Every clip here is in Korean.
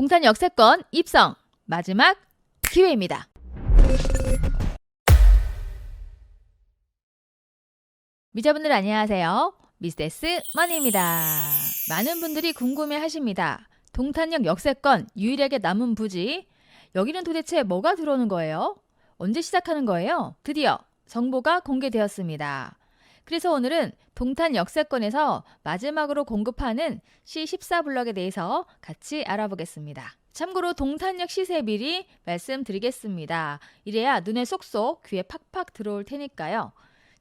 동탄 역세권 입성 마지막 기회입니다. 미자분들 안녕하세요. 미스테스 머니입니다. 많은 분들이 궁금해 하십니다. 동탄역 역세권 유일하게 남은 부지 여기는 도대체 뭐가 들어오는 거예요? 언제 시작하는 거예요? 드디어 정보가 공개되었습니다. 그래서 오늘은 동탄 역세권에서 마지막으로 공급하는 C14블럭에 대해서 같이 알아보겠습니다. 참고로 동탄역 시세 미리 말씀드리겠습니다. 이래야 눈에 쏙쏙 귀에 팍팍 들어올 테니까요.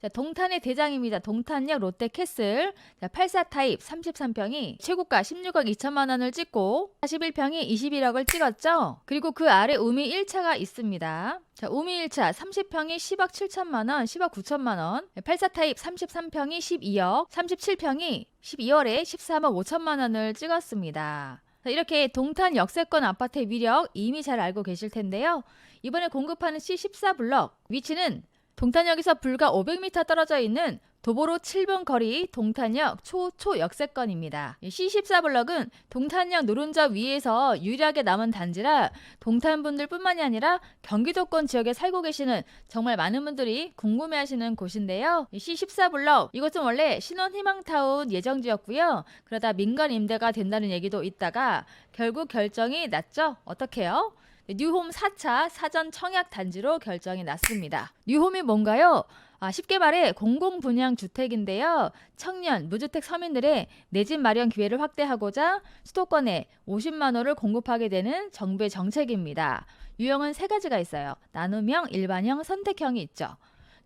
자, 동탄의 대장입니다. 동탄역 롯데캐슬. 자, 84 타입 33평이 최고가 16억 2천만 원을 찍고 41평이 21억을 찍었죠. 그리고 그 아래 우미 1차가 있습니다. 자, 우미 1차 30평이 10억 7천만 원, 10억 9천만 원. 84 타입 33평이 12억, 37평이 12월에 13억 5천만 원을 찍었습니다. 자, 이렇게 동탄 역세권 아파트의 위력 이미 잘 알고 계실 텐데요. 이번에 공급하는 C14 블럭 위치는 동탄역에서 불과 500m 떨어져 있는 도보로 7분 거리 동탄역 초초 역세권입니다. C14 블럭은 동탄역 노른자 위에서 유일하게 남은 단지라 동탄 분들뿐만이 아니라 경기도권 지역에 살고 계시는 정말 많은 분들이 궁금해하시는 곳인데요. C14 블럭 이것은 원래 신원희망타운 예정지였고요. 그러다 민간 임대가 된다는 얘기도 있다가 결국 결정이 났죠. 어떻게요? 뉴홈 4차 사전 청약 단지로 결정이 났습니다. 뉴홈이 뭔가요? 아, 쉽게 말해 공공 분양 주택인데요. 청년, 무주택 서민들의 내 집 마련 기회를 확대하고자 수도권에 50만 호를 공급하게 되는 정부의 정책입니다. 유형은 세 가지가 있어요. 나눔형, 일반형, 선택형이 있죠.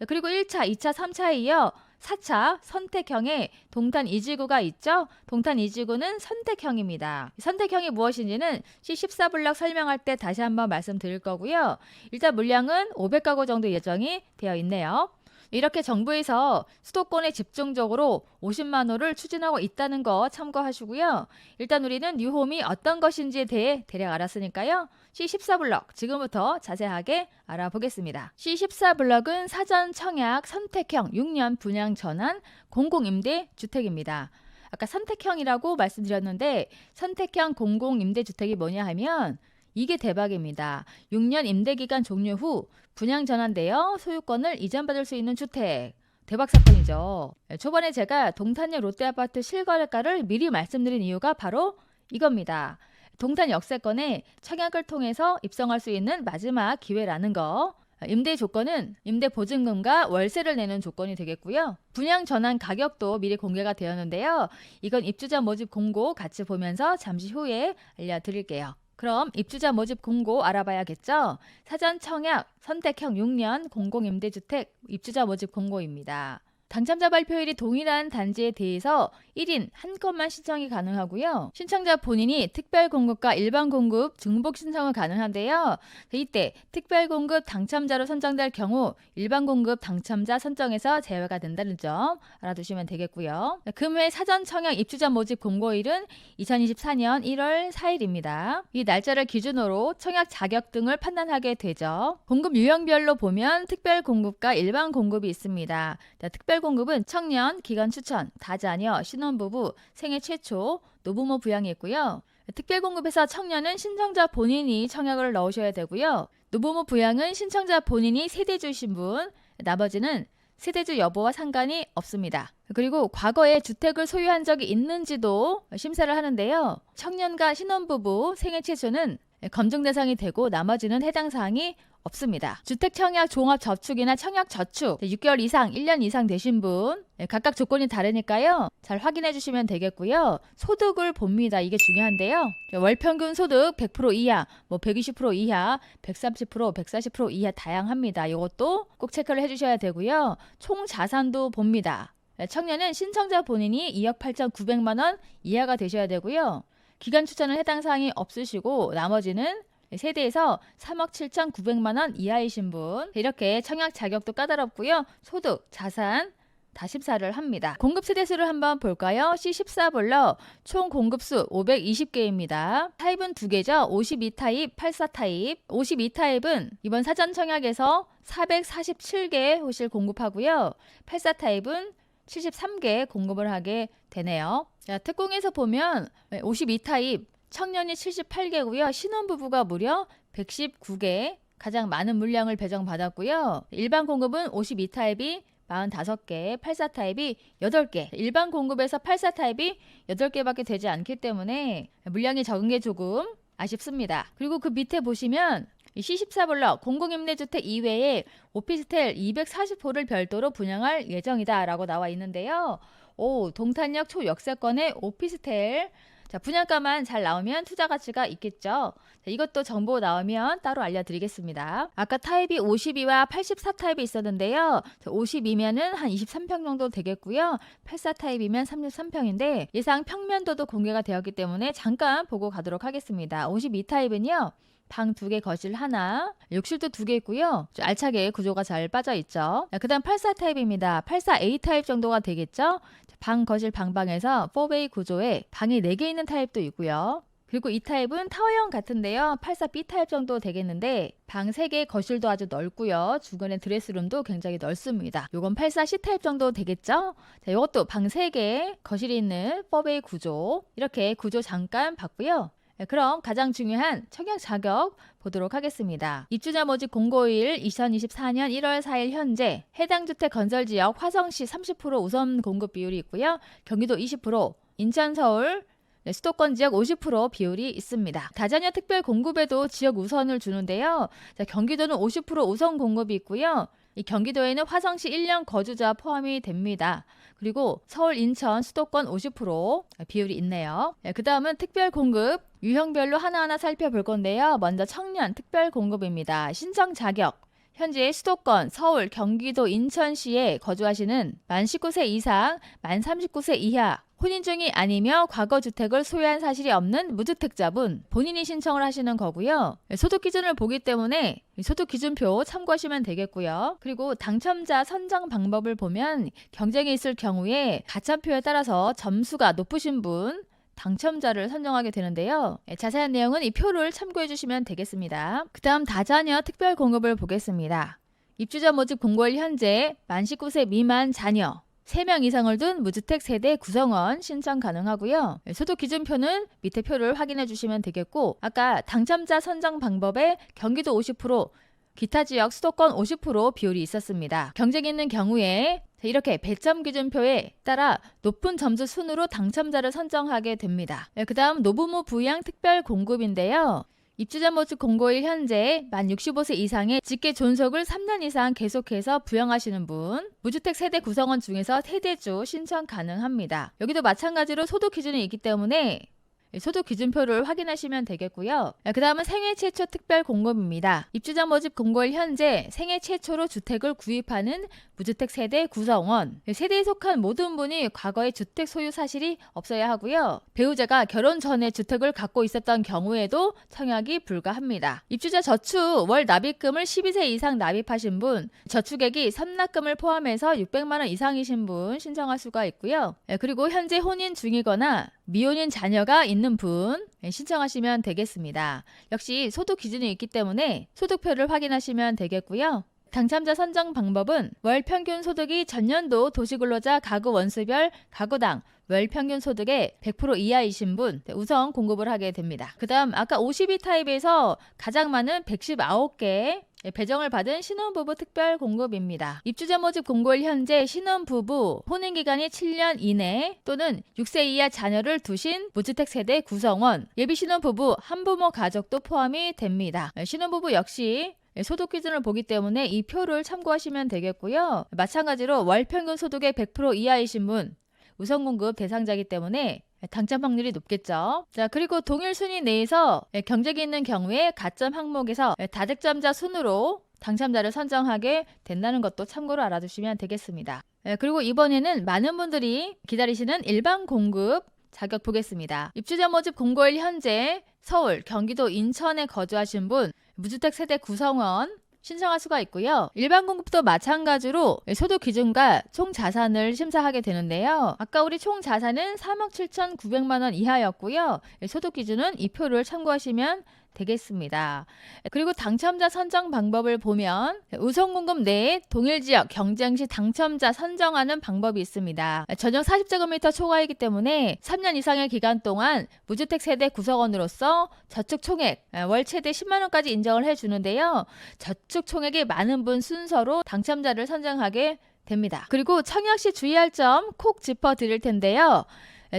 그리고 1차, 2차, 3차에 이어 4차 선택형의 동탄 이지구가 있죠. 동탄 이지구는 선택형입니다. 선택형이 무엇인지는 C14 블럭 설명할 때 다시 한번 말씀드릴 거고요. 일단 물량은 500가구 정도 예정이 되어 있네요. 이렇게 정부에서 수도권에 집중적으로 50만 호를 추진하고 있다는 거 참고하시고요. 일단 우리는 뉴홈이 어떤 것인지에 대해 대략 알았으니까요. C14 블럭 지금부터 자세하게 알아보겠습니다. C14 블럭은 사전 청약 선택형 6년 분양 전환 공공임대 주택입니다. 아까 선택형이라고 말씀드렸는데 선택형 공공임대주택이 뭐냐 하면 이게 대박입니다. 6년 임대기간 종료 후 분양 전환되어 소유권을 이전받을 수 있는 주택. 대박 사건이죠. 네, 초반에 제가 동탄역 롯데아파트 실거래가를 미리 말씀드린 이유가 바로 이겁니다. 동탄 역세권에 청약을 통해서 입성할 수 있는 마지막 기회라는 거. 임대 조건은 임대 보증금과 월세를 내는 조건이 되겠고요. 분양 전환 가격도 미리 공개가 되었는데요. 이건 입주자 모집 공고 같이 보면서 잠시 후에 알려드릴게요. 그럼 입주자 모집 공고 알아봐야겠죠? 사전 청약 선택형 6년 공공임대주택 입주자 모집 공고입니다. 당첨자 발표일이 동일한 단지에 대해서 1인 한 건만 신청이 가능하고요. 신청자 본인이 특별 공급과 일반 공급 중복 신청은 가능한데요. 이때 특별 공급 당첨자로 선정될 경우 일반 공급 당첨자 선정에서 제외가 된다는 점 알아두시면 되겠고요. 금회 사전 청약 입주자 모집 공고일은 2024년 1월 4일입니다. 이 날짜를 기준으로 청약 자격 등을 판단하게 되죠. 공급 유형별로 보면 특별 공급과 일반 공급이 있습니다. 특별 공급은 청년, 기간 추천, 다자녀, 신혼부부, 생애 최초, 노부모 부양이 있고요. 특별 공급에서 청년은 신청자 본인이 청약을 넣으셔야 되고요. 노부모 부양은 신청자 본인이 세대주 신 분, 나머지는 세대주 여부와 상관이 없습니다. 그리고 과거에 주택을 소유한 적이 있는지도 심사를 하는데요. 청년과 신혼부부 생애 최초는 검증 대상이 되고 나머지는 해당 사항이 없습니다. 주택 청약 종합 저축이나 청약 저축 6개월 이상, 1년 이상 되신 분 네, 각각 조건이 다르니까요. 잘 확인해 주시면 되겠고요. 소득을 봅니다. 이게 중요한데요. 월 평균 소득 100% 이하, 뭐 120% 이하, 130%, 140% 이하 다양합니다. 이것도 꼭 체크를 해 주셔야 되고요. 총 자산도 봅니다. 네, 청년은 신청자 본인이 2억 8,900만 원 이하가 되셔야 되고요. 기간 추천은 해당 사항이 없으시고 나머지는 세대에서 3억 7,900만 원 이하이신 분 이렇게 청약 자격도 까다롭고요. 소득, 자산 다 심사를 합니다. 공급 세대 수를 한번 볼까요? C14 블럭 총 공급 수 520개입니다. 타입은 두 개죠. 52타입, 84타입. 52타입은 이번 사전 청약에서 447개 호실 공급하고요. 84타입은 73개 공급을 하게 되네요. 자, 특공에서 보면 52타입 청년이 78개고요. 신혼부부가 무려 119개, 가장 많은 물량을 배정받았고요. 일반 공급은 52타입이 45개, 84타입이 8개. 일반 공급에서 84타입이 8개밖에 되지 않기 때문에 물량이 적은 게 조금 아쉽습니다. 그리고 그 밑에 보시면 이 C14블럭 공공임대주택 이외에 오피스텔 240호를 별도로 분양할 예정이다라고 나와 있는데요. 오, 동탄역 초역세권의 오피스텔 자, 분양가만 잘 나오면 투자 가치가 있겠죠. 자, 이것도 정보 나오면 따로 알려드리겠습니다. 아까 타입이 52와 84 타입이 있었는데요. 52면은 한 23평 정도 되겠고요. 84 타입이면 33평인데 예상 평면도도 공개가 되었기 때문에 잠깐 보고 가도록 하겠습니다. 52 타입은요. 방두 개, 거실 하나, 욕실도 두 개 있고요. 좀 알차게 구조가 잘 빠져 있죠. 그 다음 84 타입입니다. 84 A 타입 정도가 되겠죠. 방, 거실, 방방에서 4베이 구조에 방이 4개 있는 타입도 있고요. 그리고 이 타입은 타워형 같은데요. 84B 타입 정도 되겠는데 방 3개 거실도 아주 넓고요. 중간에 드레스룸도 굉장히 넓습니다. 요건 84C 타입 정도 되겠죠? 자, 이것도 방 3개 거실이 있는 4베이 구조 이렇게 구조 잠깐 봤고요. 네, 그럼 가장 중요한 청약 자격 보도록 하겠습니다. 입주자 모집 공고일 2024년 1월 4일 현재 해당 주택 건설 지역 화성시 30% 우선 공급 비율이 있고요. 경기도 20%, 인천, 서울 네, 수도권 지역 50% 비율이 있습니다. 다자녀 특별 공급에도 지역 우선을 주는데요. 자, 경기도는 50% 우선 공급이 있고요. 이 경기도에는 화성시 1년 거주자 포함이 됩니다. 그리고 서울, 인천, 수도권 50% 비율이 있네요. 네, 그 다음은 특별 공급 유형별로 하나하나 살펴볼 건데요. 먼저 청년 특별 공급입니다. 신청 자격. 현재 수도권, 서울, 경기도, 인천시에 거주하시는 만 19세 이상, 만 39세 이하, 혼인 중이 아니며 과거 주택을 소유한 사실이 없는 무주택자분 본인이 신청을 하시는 거고요. 소득 기준을 보기 때문에 소득 기준표 참고하시면 되겠고요. 그리고 당첨자 선정 방법을 보면 경쟁이 있을 경우에 가점표에 따라서 점수가 높으신 분 당첨자를 선정하게 되는데요. 예, 자세한 내용은 이 표를 참고해 주시면 되겠습니다. 그 다음 다자녀 특별 공급을 보겠습니다. 입주자 모집 공고일 현재 만 19세 미만 자녀 3명 이상을 둔 무주택 세대 구성원 신청 가능하고요. 예, 소득 기준표는 밑에 표를 확인해 주시면 되겠고 아까 당첨자 선정 방법에 경기도 50% 기타 지역 수도권 50% 비율이 있었습니다. 경쟁이 있는 경우에 이렇게 배점 기준표에 따라 높은 점수 순으로 당첨자를 선정하게 됩니다. 네, 그 다음 노부모 부양 특별 공급인데요. 입주자 모집 공고일 현재 만 65세 이상의 직계 존속을 3년 이상 계속해서 부양하시는 분, 무주택 세대 구성원 중에서 세대주 신청 가능합니다. 여기도 마찬가지로 소득 기준이 있기 때문에 소득 기준표를 확인하시면 되겠고요. 그 다음은 생애 최초 특별 공급입니다. 입주자 모집 공고일 현재 생애 최초로 주택을 구입하는 무주택 세대 구성원. 세대에 속한 모든 분이 과거에 주택 소유 사실이 없어야 하고요. 배우자가 결혼 전에 주택을 갖고 있었던 경우에도 청약이 불가합니다. 입주자 저축 월 납입금을 12세 이상 납입하신 분, 저축액이 선납금을 포함해서 600만 원 이상이신 분 신청할 수가 있고요. 그리고 현재 혼인 중이거나 미혼인 자녀가 있는 분 신청하시면 되겠습니다. 역시 소득 기준이 있기 때문에 소득표를 확인하시면 되겠고요. 당첨자 선정 방법은 월 평균 소득이 전년도 도시근로자 가구 원수별 가구당 월 평균 소득의 100% 이하이신 분 우선 공급을 하게 됩니다. 그 다음 아까 52 타입에서 가장 많은 119개 배정을 받은 신혼부부 특별 공급입니다. 입주자 모집 공고일 현재 신혼부부 혼인기간이 7년 이내 또는 6세 이하 자녀를 두신 무주택 세대 구성원 예비 신혼부부 한부모 가족도 포함이 됩니다. 신혼부부 역시 소득 기준을 보기 때문에 이 표를 참고하시면 되겠고요. 마찬가지로 월 평균 소득의 100% 이하이신 분 우선 공급 대상자이기 때문에 당첨 확률이 높겠죠. 자, 그리고 동일 순위 내에서 경쟁이 있는 경우에 가점 항목에서 다득점자 순으로 당첨자를 선정하게 된다는 것도 참고로 알아두시면 되겠습니다. 그리고 이번에는 많은 분들이 기다리시는 일반 공급 자격 보겠습니다. 입주자 모집 공고일 현재 서울, 경기도, 인천에 거주하신 분, 무주택 세대 구성원, 신청할 수가 있고요. 일반 공급도 마찬가지로 소득 기준과 총 자산을 심사하게 되는데요. 아까 우리 총 자산은 3억 7,900만 원 이하였고요. 소득 기준은 이 표를 참고하시면 되겠습니다. 그리고 당첨자 선정 방법을 보면 우선 공급 내에 동일 지역 경쟁 시 당첨자 선정하는 방법이 있습니다. 전용 40제곱미터 초과이기 때문에 3년 이상의 기간 동안 무주택 세대 구성원으로서 저축 총액 월 최대 10만 원까지 인정을 해주는데요. 저축 총액이 많은 분 순서로 당첨자를 선정하게 됩니다. 그리고 청약 시 주의할 점 콕 짚어 드릴 텐데요.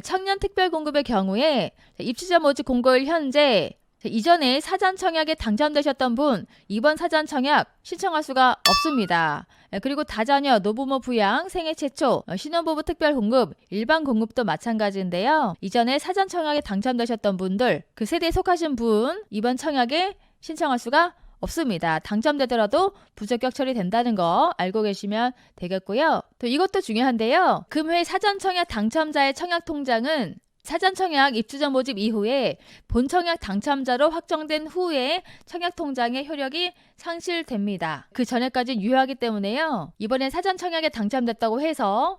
청년 특별 공급의 경우에 입주자 모집 공고일 현재 이전에 사전 청약에 당첨되셨던 분 이번 사전 청약 신청할 수가 없습니다. 그리고 다자녀, 노부모 부양, 생애 최초, 어, 신혼부부 특별 공급, 일반 공급도 마찬가지인데요. 이전에 사전 청약에 당첨되셨던 분들 그 세대에 속하신 분 이번 청약에 신청할 수가 없습니다. 당첨되더라도 부적격 처리된다는 거 알고 계시면 되겠고요. 또 이것도 중요한데요. 금회 사전 청약 당첨자의 청약 통장은 사전 청약 입주자 모집 이후에 본 청약 당첨자로 확정된 후에 청약 통장의 효력이 상실됩니다. 그 전에까지 유효하기 때문에요. 이번에 사전 청약에 당첨됐다고 해서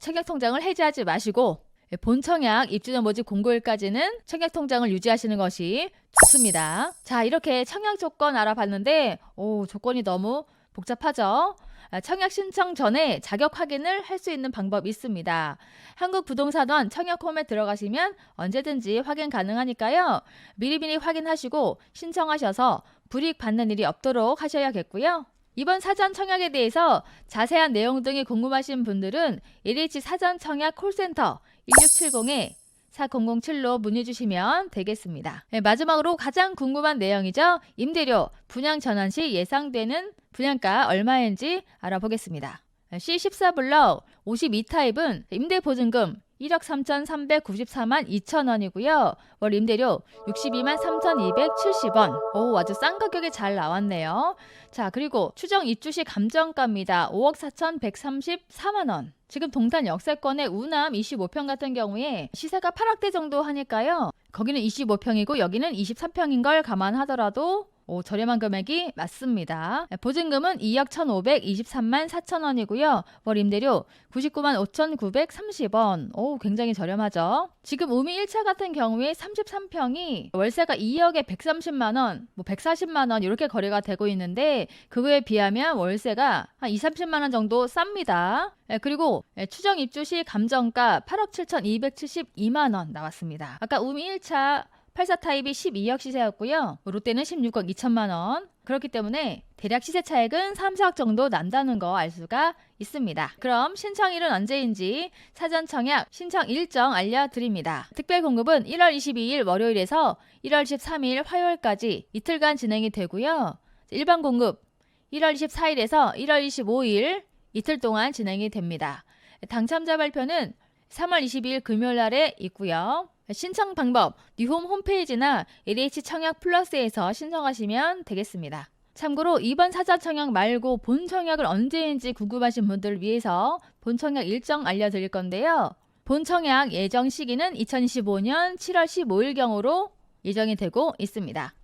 청약 통장을 해지하지 마시고 본 청약 입주자 모집 공고일까지는 청약 통장을 유지하시는 것이 좋습니다. 자, 이렇게 청약 조건 알아봤는데 오, 조건이 너무 복잡하죠? 아, 청약 신청 전에 자격 확인을 할 수 있는 방법이 있습니다. 한국부동산원 청약홈에 들어가시면 언제든지 확인 가능하니까요. 미리미리 확인하시고 신청하셔서 불이익 받는 일이 없도록 하셔야겠고요. 이번 사전 청약에 대해서 자세한 내용 등이 궁금하신 분들은 LH 사전 청약 콜센터 1670에 4007로 문의 주시면 되겠습니다. 네, 마지막으로 가장 궁금한 내용이죠. 임대료 분양 전환 시 예상되는 분양가 얼마인지 알아보겠습니다. C14 블럭 52타입은 임대 보증금 1억 3,394만 2천 원이고요. 월 임대료 62만 3,270원. 오, 아주 싼 가격에 잘 나왔네요. 자, 그리고 추정 입주 시 감정가입니다. 5억 4,134만 원. 지금 동탄 역세권의 우남 25평 같은 경우에 시세가 8억대 정도 하니까요. 거기는 25평이고 여기는 23평인 걸 감안하더라도 오, 저렴한 금액이 맞습니다. 보증금은 2억 1,523만 4천 원이고요. 월 임대료 99만 5,930원. 오, 굉장히 저렴하죠. 지금 우미 1차 같은 경우에 33평이 월세가 2억에 130만 원, 뭐 140만 원 이렇게 거래가 되고 있는데 그거에 비하면 월세가 한 2, 30만 원 정도 쌉니다. 그리고 추정 입주 시 감정가 8억 7,272만 원 나왔습니다. 아까 우미 1차 84 타입이 12억 시세였고요. 롯데는 16억 2천만 원. 그렇기 때문에 대략 시세 차액은 3, 4억 정도 난다는 거 알 수가 있습니다. 그럼 신청일은 언제인지 사전 청약 신청 일정 알려드립니다. 특별 공급은 1월 22일 월요일에서 1월 13일 화요일까지 이틀간 진행이 되고요. 일반 공급 1월 24일에서 1월 25일 이틀 동안 진행이 됩니다. 당첨자 발표는 3월 22일 금요일 날에 있고요. 신청 방법 뉴홈 홈페이지나 LH 청약 플러스에서 신청하시면 되겠습니다. 참고로 이번 사자 청약 말고 본 청약을 언제인지 궁금하신 분들을 위해서 본 청약 일정 알려드릴 건데요. 본 청약 예정 시기는 2025년 7월 15일경으로 예정이 되고 있습니다.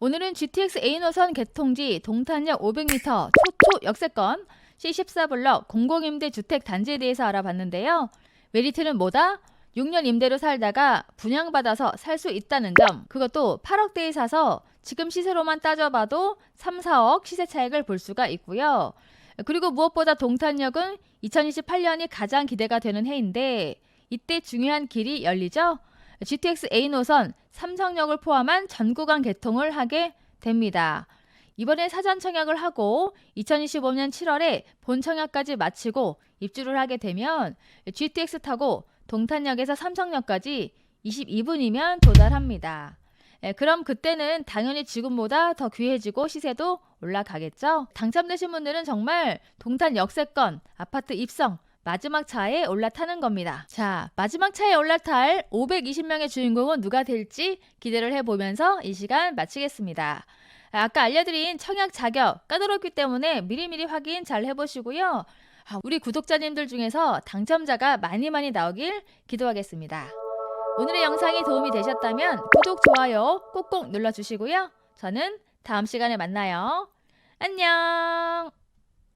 오늘은 GTX A 노선 개통지 동탄역 500m 초초 역세권 C14블럭 공공임대 주택 단지에 대해서 알아봤는데요. 메리트는 뭐다? 6년 임대로 살다가 분양받아서 살 수 있다는 점. 그것도 8억대에 사서 지금 시세로만 따져봐도 3, 4억 시세 차익을 볼 수가 있고요. 그리고 무엇보다 동탄역은 2028년이 가장 기대가 되는 해인데 이때 중요한 길이 열리죠. GTX A 노선 삼성역을 포함한 전 구간 개통을 하게 됩니다. 이번에 사전 청약을 하고 2025년 7월에 본 청약까지 마치고 입주를 하게 되면 GTX 타고 동탄역에서 삼성역까지 22분이면 도달합니다. 예, 그럼 그때는 당연히 지금보다 더 귀해지고 시세도 올라가겠죠? 당첨되신 분들은 정말 동탄 역세권 아파트 입성 마지막 차에 올라타는 겁니다. 자, 마지막 차에 올라탈 520명의 주인공은 누가 될지 기대를 해보면서 이 시간 마치겠습니다. 아까 알려드린 청약 자격 까다롭기 때문에 미리미리 확인 잘 해보시고요. 아, 우리 구독자님들 중에서 당첨자가 많이 많이 나오길 기도하겠습니다. 오늘의 영상이 도움이 되셨다면 구독, 좋아요 꼭꼭 눌러주시고요. 저는 다음 시간에 만나요. 안녕!